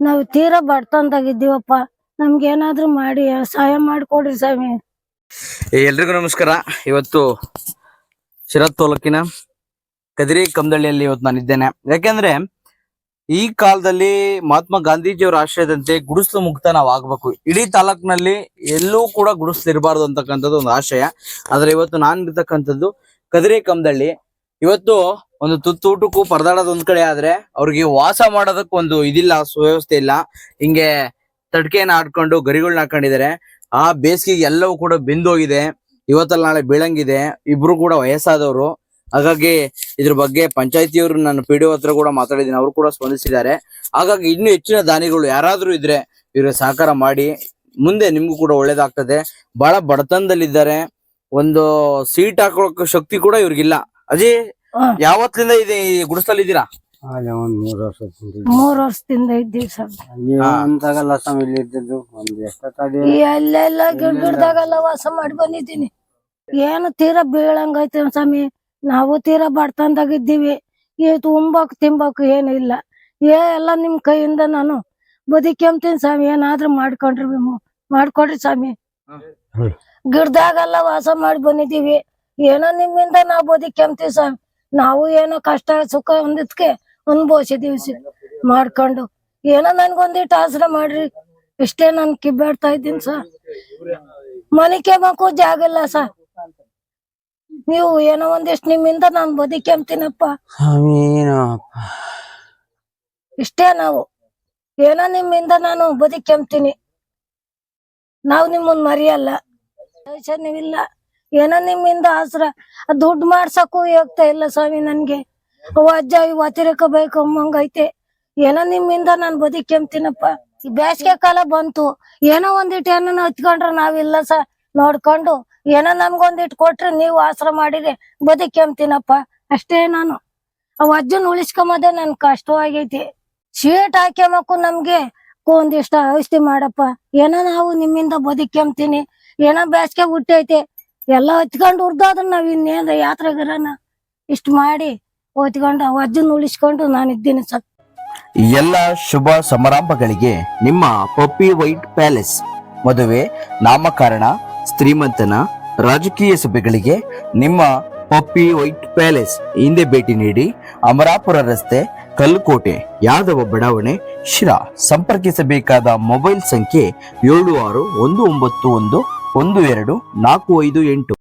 ನಾವು ತೀರಾ ಬಡತನದಾಗಿದ್ದೀವಪ್ಪ. ನಮ್ಗೆ ಏನಾದ್ರು ಮಾಡಿ, ಸಹಾಯ ಮಾಡ್ಕೊಡ್ರಿ ಸ್ವಾಮಿ. ಎಲ್ರಿಗೂ ನಮಸ್ಕಾರ. ಇವತ್ತು ಶಿರತ್ ತಾಲೂಕಿನ ಕದಿರಿ ಕಮ್ದಳ್ಳಿಯಲ್ಲಿ ಇವತ್ತು ನಾನು ಇದ್ದೇನೆ ಯಾಕೆಂದ್ರೆ ಈ ಕಾಲದಲ್ಲಿ ಮಹಾತ್ಮ ಗಾಂಧೀಜಿಯವರ ಆಶಯದಂತೆ ಗುಡಿಸಲು ಮುಕ್ತ ನಾವು ಆಗ್ಬೇಕು ಇಡೀ ತಾಲೂಕಿನಲ್ಲಿ ಎಲ್ಲೂ ಕೂಡ ಗುಡಿಸಲು ಇರಬಾರ್ದು ಅಂತಕ್ಕಂಥದ್ದು ಒಂದು ಆಶಯ. ಆದ್ರೆ ಇವತ್ತು ನಾನು ಇರ್ತಕ್ಕಂಥದ್ದು ಕದಿರಿ ಕಮ್ದಳ್ಳಿ ಇವತ್ತು ಒಂದು ತುತ್ತು ಊಟಕ್ಕೂ ಪರದಾಡೋದು ಒಂದ್ ಕಡೆ ಆದ್ರೆ ಅವ್ರಿಗೆ ವಾಸ ಮಾಡೋದಕ್ಕೆ ಒಂದು ಇದಿಲ್ಲ, ಸುವ್ಯವಸ್ಥೆ ಇಲ್ಲ. ಹಿಂಗೆ ತಡ್ಕೆನ ಆಡ್ಕೊಂಡು ಗರಿಗಳನ್ನ ಹಾಕೊಂಡಿದ್ದಾರೆ. ಆ ಬೇಸಿಗೆಗೆ ಎಲ್ಲವೂ ಕೂಡ ಬೆಂದೋಗಿದೆ. ಇವತ್ತಲ್ಲಿ ನಾಳೆ ಬೀಳಂಗಿದೆ. ಇಬ್ರು ಕೂಡ ವಯಸ್ಸಾದವರು. ಹಾಗಾಗಿ ಇದ್ರ ಬಗ್ಗೆ ಪಂಚಾಯತಿಯವರು ನಾನು ಪಿ ಡಿ ಹತ್ರ ಕೂಡ ಮಾತಾಡಿದ್ದೀನಿ. ಅವರು ಕೂಡ ಸ್ಪಂದಿಸಿದ್ದಾರೆ. ಹಾಗಾಗಿ ಇನ್ನೂ ಹೆಚ್ಚಿನ ದಾನಿಗಳು ಯಾರಾದ್ರೂ ಇದ್ರೆ ಇವ್ರಿಗೆ ಸಹಕಾರ ಮಾಡಿ. ಮುಂದೆ ನಿಮ್ಗೂ ಕೂಡ ಒಳ್ಳೇದಾಗ್ತದೆ. ಬಹಳ ಬಡತನದಲ್ಲಿದ್ದಾರೆ. ಒಂದು ಸೀಟ್ ಹಾಕೊಳ್ಳೋ ಶಕ್ತಿ ಕೂಡ ಇವ್ರಿಗಿಲ್ಲ. ಅದೇ. ಯಾವತ್ತಿಂದ ಇದೆ ಇದ್ದೀರಾ? ಅದೇ ಒಂದ್ ಮೂರ್ ವರ್ಷ ಮೂರ್ ವರ್ಷದಿಂದ ಇದ್ದೀವಿ ಸರ್. ಅಂತಾಗಲ್ಲ ಇಲ್ಲಿ ಇದ್ದಿದ್ದು ಒಂದ್ ವಾಸ ಮಾಡಿ ಬಂದಿದ್ದೀನಿ. ಏನು ತೀರಾ ಬೀಳಂಗೈತೆ ಸ್ವಾಮಿ? ನಾವು ತೀರಾ ಬಡತನದಾಗಿದ್ದೀವಿ ಈ ತುಂಬಕ್ ತಿಂಬಕ್ ಏನು ಇಲ್ಲ. ಏ ಎಲ್ಲ ನಿಮ್ ಕೈಯಿಂದ ನಾನು ಬದುಕೆಂಬ್ತೀನಿ ಸ್ವಾಮಿ. ಏನಾದ್ರೂ ಮಾಡ್ಕೊಂಡ್ರಿ ಮಾಡ್ಕೊಡ್ರಿ ಸ್ವಾಮಿ. ಗಿಡದಾಗೆಲ್ಲ ವಾಸ ಮಾಡಿ ಬಂದಿದ್ದೀವಿ. ಏನೋ ನಿಮ್ಮಿಂದ ನಾವು ಬದುಕೆಂಬ್ತೀವಿ ಸ್ವಾಮಿ. ನಾವು ಏನೋ ಕಷ್ಟ ಸುಖ ಒಂದಿದ್ಕೆ ಅನ್ಭವಿಸಿದೀವಿ ಸಿ ಮಾಡ್ಕೊಂಡು. ಏನೋ ನನ್ಗೊಂದಿಟ್ಟು ಆಸರ ಮಾಡ್ರಿ. ಇಷ್ಟೇ ನಾನು ಕಿಬ್ಬಾಡ್ತಾ ಇದ್ದೀನಿ ಸರ್. ಮನಿಕೆ ಮಕ್ಕಳು ಜಾಗ ಇಲ್ಲ ಸರ್. ನೀವು ಏನೋ ಒಂದಿಷ್ಟು ನಿಮ್ಮಿಂದ ನಾನು ಬದುಕೆಂತೀನಪ್ಪ ಇಷ್ಟೇ ನಾವು. ಏನೋ ನಿಮ್ಮಿಂದ ನಾನು ಬದುಕೆಂತೀನಿ ನಾವು ನಿಮ್ಮನ್ನ ಮರಿಯಲ್ಲ. ನೀವಿಲ್ಲ. ಏನೋ ನಿಮ್ಮಿಂದ ಆಸರ. ದುಡ್ಡು ಮಾಡ್ಸಕ್ಕೂ ಹೋಗ್ತಾ ಇಲ್ಲ ಸ್ವಾಮಿ ನನ್ಗೆ. ಅಜ್ಜ, ಇವ್ ಬೇಕು ಅಮ್ಮಂಗೈತೆ ಏನೋ ನಿಮ್ಮಿಂದ ನಾನ್ ಬದುಕ್ಯಂತೀನಪ್ಪ ಈ ಬೇಸಿಗೆ ಕಾಲ ಬಂತು. ಏನೋ ಒಂದಿಟ್ಟು ಏನೋ ಹತ್ಕೊಂಡ್ರೆ ನಾವಿಲ್ಲ ಸ, ನೋಡ್ಕೊಂಡು. ಏನೋ ನಮ್ಗೊಂದಿಟ್ಟು ಕೊಟ್ರೆ ನೀವು ಆಸರ ಮಾಡಿರಿ ಬದುಕ್ಯಂತೀನಪ್ಪ ಅಷ್ಟೇ ನಾನು. ಅವ್ ಅಜ್ಜನ್ ಉಳಿಸ್ಕೊಂಬದೇ ನನ್ ಕಷ್ಟವಾಗೈತಿ ಶೀಟ್ ಹಾಕ್ಯಮಕ್ಕು ನಮ್ಗೆ ಒಂದಿಷ್ಟ ಔಷಧಿ ಮಾಡಪ್ಪ. ಏನೋ ನಾವು ನಿಮ್ಮಿಂದ ಬದುಕ್ಯಂತೀನಿ ಏನೋ ಬೇಸಿಗೆ ಹುಟ್ಟೈತೆ. ಎಲ್ಲ ಹೊತ್ಕೊಂಡು ಉರ್ದಾದ್ರ ನಾವ್ ಇನ್ನೇನ ಯಾತ್ರೆಗಿರನ ಇಷ್ಟ ಮಾಡಿ ಹೊತ್ಕೊಂಡು ಅಜ್ಜನ್ ಉಳಿಸ್ಕೊಂಡು ನಾನು ಇದ್ದೀನಿ ಸತ್ ಎಲ್ಲ ಶುಭ ಸಮಾರಂಭಗಳಿಗೆ ನಿಮ್ಮ ಪಪ್ಪಿ ವೈಟ್ ಪ್ಯಾಲೇಸ್. ಮದುವೆ, ನಾಮಕರಣ, ಸ್ತ್ರೀಮಂತನ ರಾಜಕೀಯ ಸಭೆಗಳಿಗೆ ನಿಮ್ಮ ಪಪ್ಪಿ ವೈಟ್ ಪ್ಯಾಲೇಸ್. ಹಿಂದೆ ಭೇಟಿ ನೀಡಿ ಅಮರಾಪುರ ರಸ್ತೆ, ಕಲ್ಲುಕೋಟೆ, ಯಾದವ ಬಡಾವಣೆ, ಶಿರಾ. ಸಂಪರ್ಕಿಸಬೇಕಾದ ಮೊಬೈಲ್ ಸಂಖ್ಯೆ ಏಳು ಆರು ಒಂದು ಒಂಬತ್ತು ಒಂದು ಒಂದು ಎರಡು ನಾಲ್ಕು ಐದು ಎಂಟು.